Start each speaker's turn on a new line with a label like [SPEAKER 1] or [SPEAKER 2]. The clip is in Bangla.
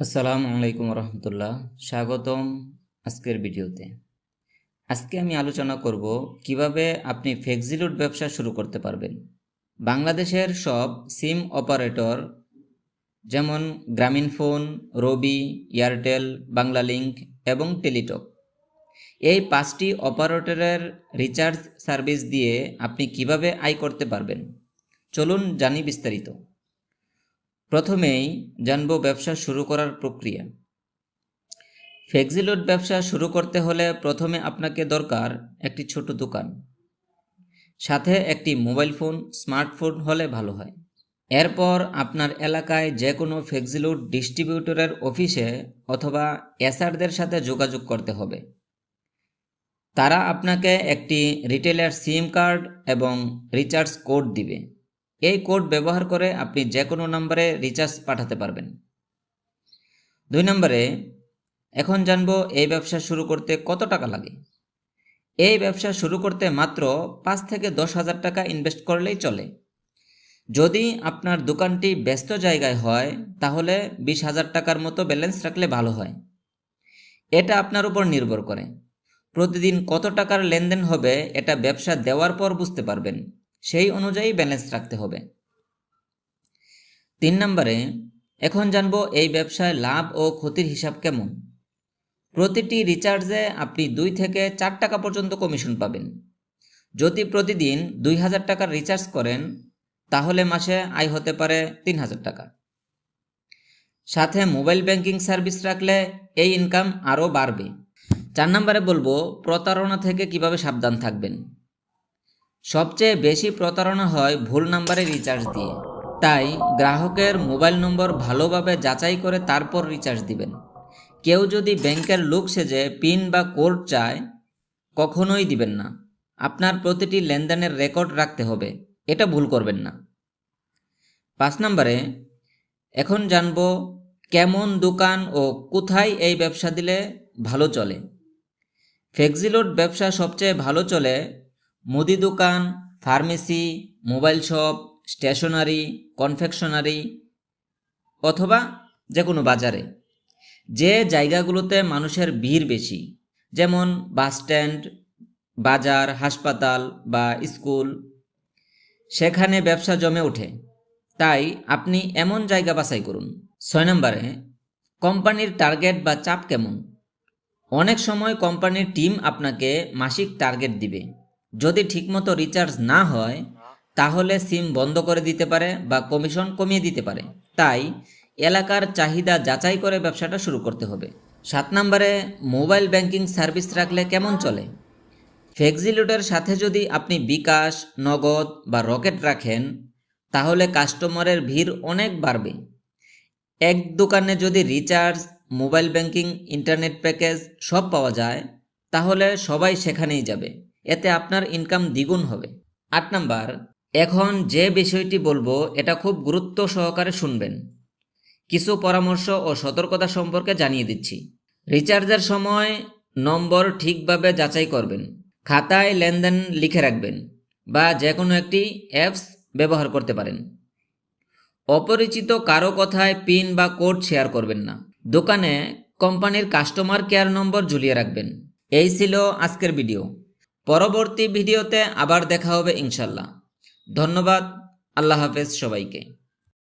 [SPEAKER 1] আসসালামু আলাইকুম রহমতুল্লাহ স্বাগতম আজকের ভিডিওতে। আজকে আমি আলোচনা করব কীভাবে আপনি ফেক্সিলুট ব্যবসা শুরু করতে পারবেন। বাংলাদেশের সব সিম অপারেটর যেমন গ্রামীণ ফোন, রবি, এয়ারটেল, বাংলালিংক এবং টেলিটক। এই পাঁচটি অপারেটরের রিচার্জ সার্ভিস দিয়ে আপনি কীভাবে আয় করতে পারবেন? চলুন জানি বিস্তারিত। প্রথমেই জানব ব্যবসা শুরু করার প্রক্রিয়া। ফ্লেক্সিলোড ব্যবসা শুরু করতে হলে প্রথমে আপনাকে দরকার একটি ছোট দোকান। সাথে একটি মোবাইল ফোন, স্মার্টফোন হলে ভালো হয়। এরপর আপনার এলাকায় যে কোনো ফ্লেক্সিলোড ডিস্ট্রিবিউটরের অফিসে অথবা এসআরদের সাথে যোগাযোগ করতে হবে। তারা আপনাকে একটি রিটেলের সিম কার্ড এবং রিচার্জ কোড দিবে। এই কোড ব্যবহার করে আপনি যে কোনো নম্বরে রিচার্জ পাঠাতে পারবেন। দুই নম্বরে, এখন জানব এই ব্যবসা শুরু করতে কত টাকা লাগে। এই ব্যবসা শুরু করতে মাত্র পাঁচ থেকে দশ হাজার টাকা ইনভেস্ট করলেই চলে। যদি আপনার দোকানটি ব্যস্ত জায়গায় হয়, তাহলে বিশ হাজার টাকার মতো ব্যালেন্স রাখলে ভালো হয়। এটা আপনার উপর নির্ভর করে। প্রতিদিন কত টাকার লেনদেন হবে, এটা ব্যবসা দেওয়ার পর বুঝতে পারবেন। সেই অনুযায়ী ব্যালেন্স রাখতে হবে। তিন নম্বরে, এখন জানব এই ব্যবসায় লাভ ও ক্ষতির হিসাব কেমন। প্রতিটি রিচার্জে আপনি দুই থেকে চার টাকা পর্যন্ত কমিশন পাবেন। যদি প্রতিদিন দুই হাজার টাকার রিচার্জ করেন, তাহলে মাসে আয় হতে পারে তিন হাজার টাকা। সাথে মোবাইল ব্যাংকিং সার্ভিস রাখলে এই ইনকাম আরও বাড়বে। চার নম্বরে বলব, প্রতারণা থেকে কীভাবে সাবধান থাকবেন। সবচেয়ে বেশি প্রতারণা হয় ভুল নাম্বারে রিচার্জ দিয়ে। তাই গ্রাহকের মোবাইল নম্বর ভালোভাবে যাচাই করে তারপর রিচার্জ দিবেন। কেউ যদি ব্যাংকের লোক সেজে পিন বা কোড চায়, কখনোই দিবেন না। আপনার প্রতিটি লেনদেনের রেকর্ড রাখতে হবে, এটা ভুল করবেন না। পাঁচ নম্বরে, এখন জানব কেমন দোকান ও কোথায় এই ব্যবসা দিলে ভালো চলে। ফ্লেক্সিলোড ব্যবসা সবচেয়ে ভালো চলে মুদি দোকান, pharmacy, mobile shop, stationery, confectionery অথবা যে কোনো বাজারে। যে জায়গাগুলোতে মানুষের ভিড় বেশি, যেমন বাস স্ট্যান্ড, বাজার, হাসপাতাল বা স্কুল, সেখানে ব্যবসা জমে ওঠে। তাই আপনি এমন জায়গা বাছাই করুন। ছয় নম্বরে, কোম্পানির টার্গেট বা চাপ কেমন? অনেক সময় কোম্পানির টিম আপনাকে মাসিক টার্গেট দিবে। যদি ঠিকমতো রিচার্জ না হয়, তাহলে সিম বন্ধ করে দিতে পারে বা কমিশন কমিয়ে দিতে পারে। তাই এলাকার চাহিদা যাচাই করে ব্যবসাটা শুরু করতে হবে। সাত নম্বরে মোবাইল ব্যাংকিং সার্ভিস রাখলে কেমন চলে? ফ্লেক্সিলোডের সাথে যদি আপনি বিকাশ, নগদ বা রকেট রাখেন, তাহলে কাস্টমারের ভিড় অনেক বাড়বে। এক দোকানে যদি recharge mobile banking internet package সব পাওয়া যায়, তাহলে সবাই সেখানেই যাবে। এতে আপনার ইনকাম দ্বিগুণ হবে। আট নাম্বার, এখন যে বিষয়টি বলব, এটা খুব গুরুত্ব সহকারে শুনবেন। কিছু পরামর্শ ও সতর্কতা সম্পর্কে জানিয়ে দিচ্ছি। রিচার্জের সময় নম্বর ঠিকভাবে যাচাই করবেন। খাতায় লেনদেন লিখে রাখবেন বা যে কোনো একটি অ্যাপস ব্যবহার করতে পারেন। অপরিচিত কারও কথায় পিন বা কোড শেয়ার করবেন না। দোকানে কোম্পানির কাস্টমার কেয়ার নম্বর ঝুলিয়ে রাখবেন। এই ছিল আজকের ভিডিও। পরবর্তী ভিডিওতে আবার দেখা হবে ইনশাল্লাহ। ধন্যবাদ আল্লাহ হাফেজ সবাইকে।